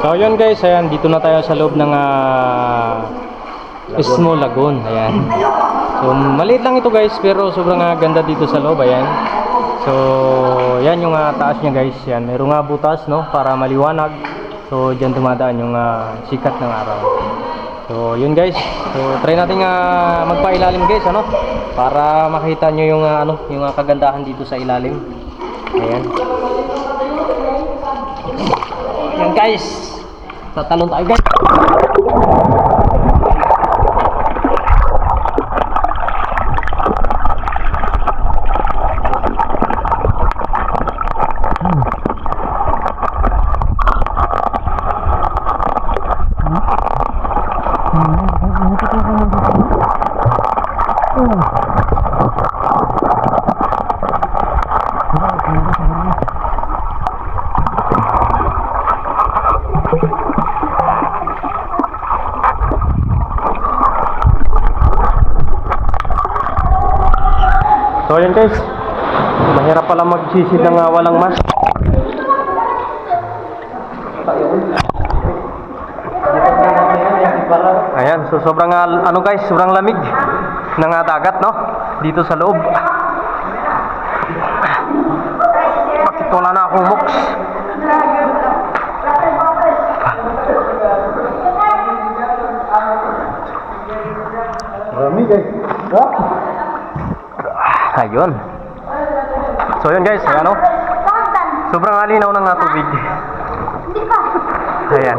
So yun guys, ayan, dito na tayo sa loob ng ah, Ismo Lagoon. Ayan. So maliit lang ito guys, pero sobrang ah, ganda dito sa loob. Ayan. So yan yung ah, taas niya guys. Yan, mayroong nga butas no para maliwanag. So diyan dumadaan yung ah, sikat ng araw. So yun guys. So try natin nga magpailalim guys ano para makita nyo yung ah, ano yung ah, kagandahan dito sa ilalim. Ayan. Yan guys. Tatalon tayo guys. So yun guys. Mahirap pala magsisid ng ah, walang mask. Ayan, so sobrang ano guys, sobrang lamig ng dagat no dito sa loob. Bakit wala na akong moks? Marami guys. Ah. Ayun. So yun guys, ayan o. Sobrang alinaw ng ah, tubig. Ayan.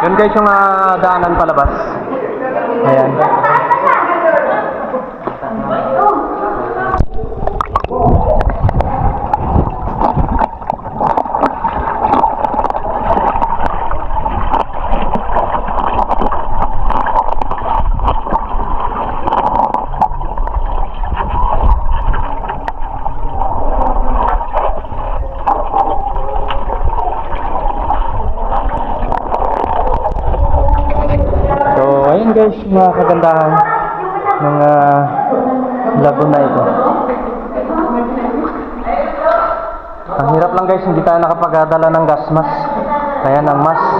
Yun guys yung ah, daanan palabas. Ayan. Guys, mga kagandahan ng uh, lagoon na ito. Ang hirap lang guys, hindi tayo nakapagdala ng gas mask. Kaya ng mask.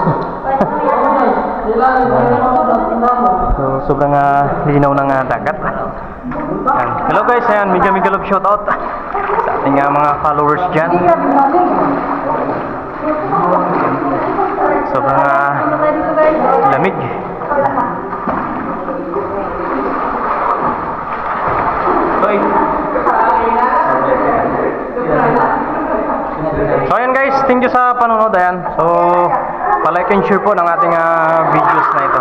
so, sobrang uh, linaw ng uh, dagat. Ayan. Hello guys, ayan, medyo medyo love shoutout sa ating uh, mga followers dyan. Sobrang uh, lamig. Hoy. So ayan guys, thank you sa panonood ayan. So, palike and share po ng ating ah, videos na ito.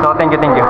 So thank you, thank you.